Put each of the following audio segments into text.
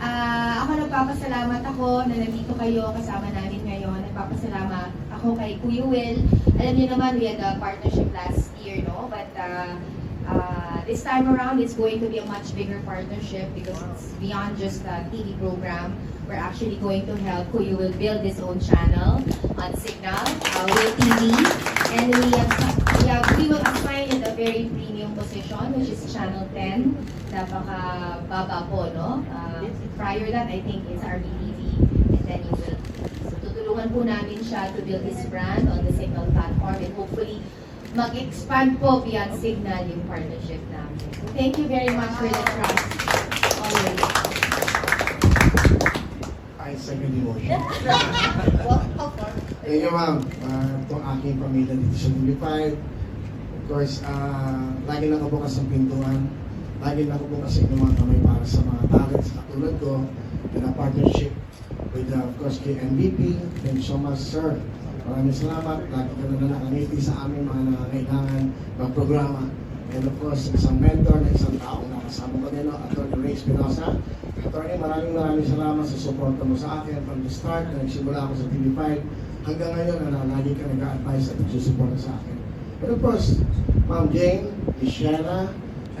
ah, ako nagpapasalamat ako na nandito kayo kasama namin ngayon. Nagpapasalamat ako kay Kuya Will. Alam niyo naman, we had a partnership last year, no? But uh, uh, this time around, it's going to be a much bigger partnership because it's beyond just a TV program. We're actually going to help Kuya Will build his own channel on Signal, uh, Will TV. And we have, we have, we will assign it a very premium position, which is Channel 10. Napaka baba po, no? Uh, prior that, I think, is RBTV. And then you will, so tutulungan po namin siya to build his brand on the Signal platform and hopefully mag-expand po beyond Signal yung partnership namin. So thank you very much for the trust. Always. I second the motion. Welcome for Thank you, ma'am. Uh, itong aking pamilya dito sa Unified. Of course, uh, lagi nakabukas ang pintuan. Lagi nakabukas ang inyong mga kamay para sa mga talents na tulad ko. In a partnership with, uh, of course, kay MVP. Thank you so much, sir. Maraming salamat. Lagi ka na nakangiti sa aming mga nangangailangan ng programa. And of course, isang mentor na isang taong nakasama ko din, no? Atty. Ray Espinosa. Attorney, maraming maraming salamat sa suporta mo sa akin from the start na nagsimula ako sa TV5 hanggang ngayon na lagi ka nag-advise at nagsusuporta sa akin. And of course, Ma'am Jane, Michelle,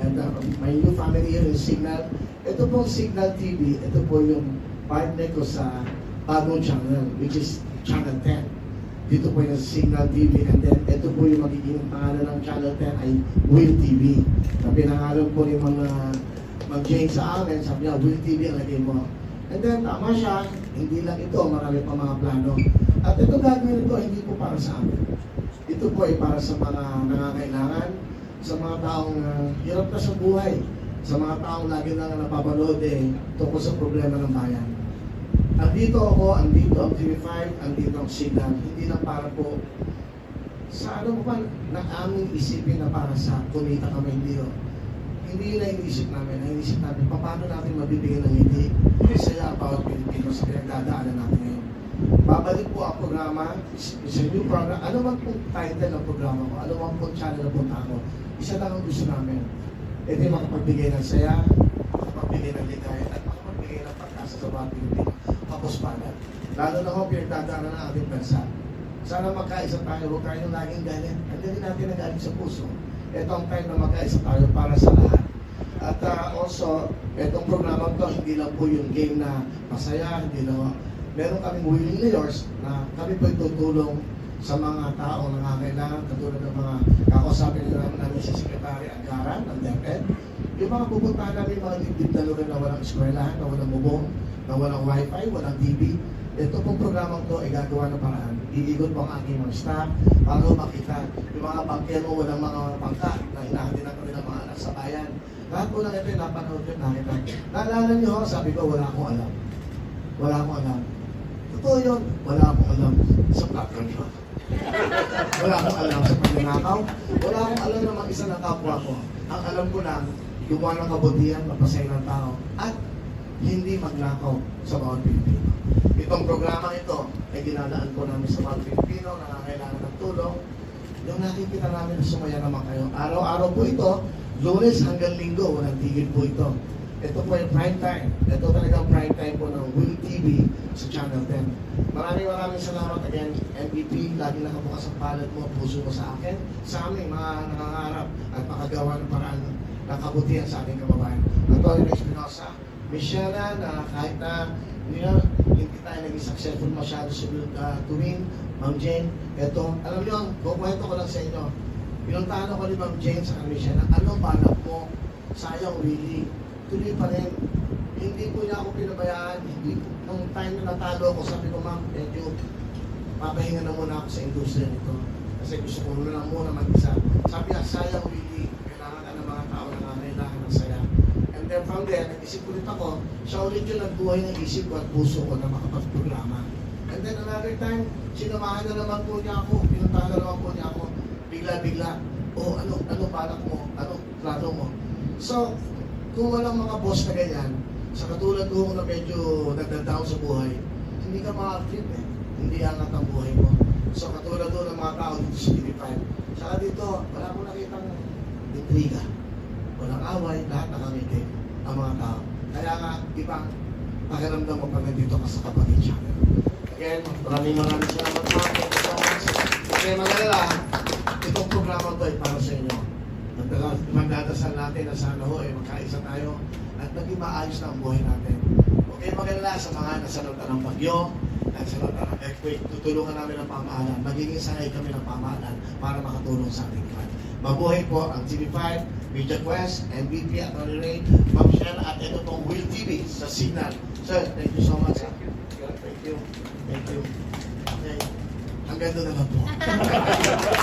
and uh, my new family here in Signal. Ito pong Signal TV, ito po yung partner ko sa bagong channel, which is Channel 10. Dito po yung Signal TV and then ito po yung magiging pangalan ng Channel 10 ay Will TV. Na pinangalan po yung mga mag-change sa amin, sabi niya, Will TV ang lagay mo. And then, tama siya, hindi lang ito, marami pa mga plano. At ito gagawin ito, hindi po para sa amin. Ito po ay para sa mga nangangailangan, sa mga taong uh, hirap na sa buhay, sa mga taong lagi na napapanood eh, tungkol sa problema ng bayan. Andito ako, andito ang TV5, andito ang Signal, hindi lang para po sa ano pa ng aming isipin na para sa kumita kami, hindi yun. Hindi na iniisip namin, na iniisip namin, paano natin mabibigyan ng hindi saya about Pilipino sa pinagdadaanan natin. Babalik po ang programa, sa new program, ano man pong title ng programa ko, ano man pong channel na punta ko, isa lang ang gusto namin. Ito yung makapagbigay ng saya, makapagbigay ng ligaya, at makapagbigay ng pag-asa sa mga Pilipino, kapuspanan. Lalo na ho, pinagdadaanan ng ating bansa. Sana magkaisa tayo, huwag tayong laging galit. Ang galing natin na galing sa puso. Ito ang time na magkaisa tayo para sa lahat. At uh, also, itong programa to, hindi lang po yung game na masaya, hindi lang. Meron kaming willing layers na kami po tutulong sa mga taong nangangailangan, katulad ng mga kakausapin nila namin namin si Secretary Anggaran ng DepEd. Yung mga pupuntahan namin mga dibdib na lugar na walang eskwelahan, na walang bubong, na walang wifi, walang TV. Ito pong programang to ay gagawa ng paraan. Iigot po ang aking mga staff para makita yung mga pangkero, walang mga pangkat na hinahatid ng kanilang mga anak sa bayan. Lahat po ng ito yung napanood yun, nakita. Naalala niyo sabi ko, wala akong alam. Wala akong alam. Totoo yun, wala akong alam sa platform ko. wala akong alam sa pagnanakaw. Wala akong alam ng mga isa na kapwa ko. Ang alam ko lang, gumawa ng kabutihan, mapasaya ng tao, at hindi magnakaw sa mga Pilipino. Itong programa ito ay ginadaan ko namin sa mga Pilipino na nangangailangan ng tulong. Yung nakikita namin na sumaya naman kayo. Araw-araw po ito, lunes hanggang linggo, walang tigil po ito. Ito po yung prime time. Ito talagang prime time po ng Will TV sa Channel 10. Maraming maraming salamat again, MVP. Lagi nakabukas ang palad mo, puso mo sa akin, sa aming mga nangangarap at makagawa ng paraan ng kabutihan sa ating kababayan. Antonio Espinosa, Michelle na kahit na hindi, na, hindi tayo naging successful masyado sa uh, tuwing, Ma'am Jane, eto, alam niyo, kukwento ko lang sa inyo. Pinuntahan ako ni Ma'am Jane sa Michelle, ano balak mo? Sayang really. Tuloy pa rin. Hindi po niya ako pinabayaan. Hindi, nung time na natalo ako, sabi ko, Ma'am, medyo papahinga na muna ako sa industriya nito. Kasi gusto ko na lang muna mag-isa. Sabi niya, sayang really. Kailangan ka ng mga tao na nangangailangan ng saya. And then from there, nag-isip ulit ako, siya ulit yung nagbuhay ng isip ko at puso ko na makapagprograma. And then another time, sinamahan na naman po niya ako, pinuntahan na naman po niya ako, bigla-bigla, oh ano, ano balak mo, ano plano mo. So, kung walang mga boss na ganyan, sa katulad ko na medyo nagda-down sa buhay, hindi ka makakit eh. Hindi angat ang buhay mo. So, katulad doon ng mga tao dito sa TV5. Saka dito, wala akong nakitang intriga. Walang away, lahat nakangiti ang mga tao. Kaya nga, ibang pakiramdam mo pag nandito ka sa kapatid channel. Again, maraming maraming salamat much. Okay, magalala, itong programa to ay para sa inyo. Magdadasal natin na sana ho ay magkaisa tayo at naging maayos na ang buhay natin. Okay, magalala sa mga nasalutan ng bagyo, nasalutan ng earthquake, tutulungan namin ang pamahalaan. Magiging sanay kami ng pamahalaan para makatulong sa ating plan. Mabuhay po ang TV5, Media Quest, MVP at Ray, Ma'am Shell at ito pong Will TV sa Signal. Sir, thank you so much. sir. Thank you. Thank you. Okay. Hanggang doon na lang po.